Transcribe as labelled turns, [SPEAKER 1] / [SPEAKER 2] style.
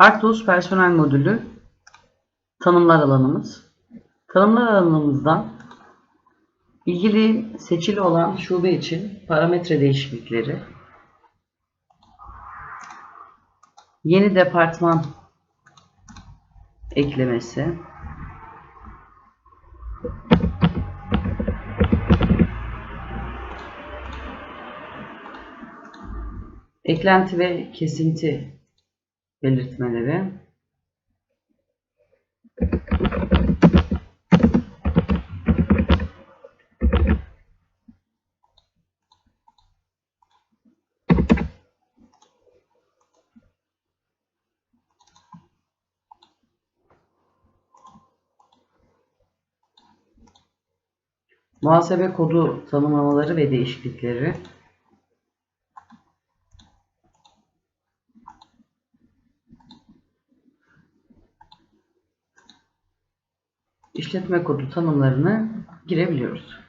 [SPEAKER 1] Arctos personel modülü tanımlar alanımız. Tanımlar alanımızdan ilgili seçili olan şube için parametre değişiklikleri, yeni departman eklemesi, eklenti ve kesinti belirtmeleri, muhasebe kodu tanımlamaları ve değişiklikleri, işletme kodu tanımlarını girebiliyoruz.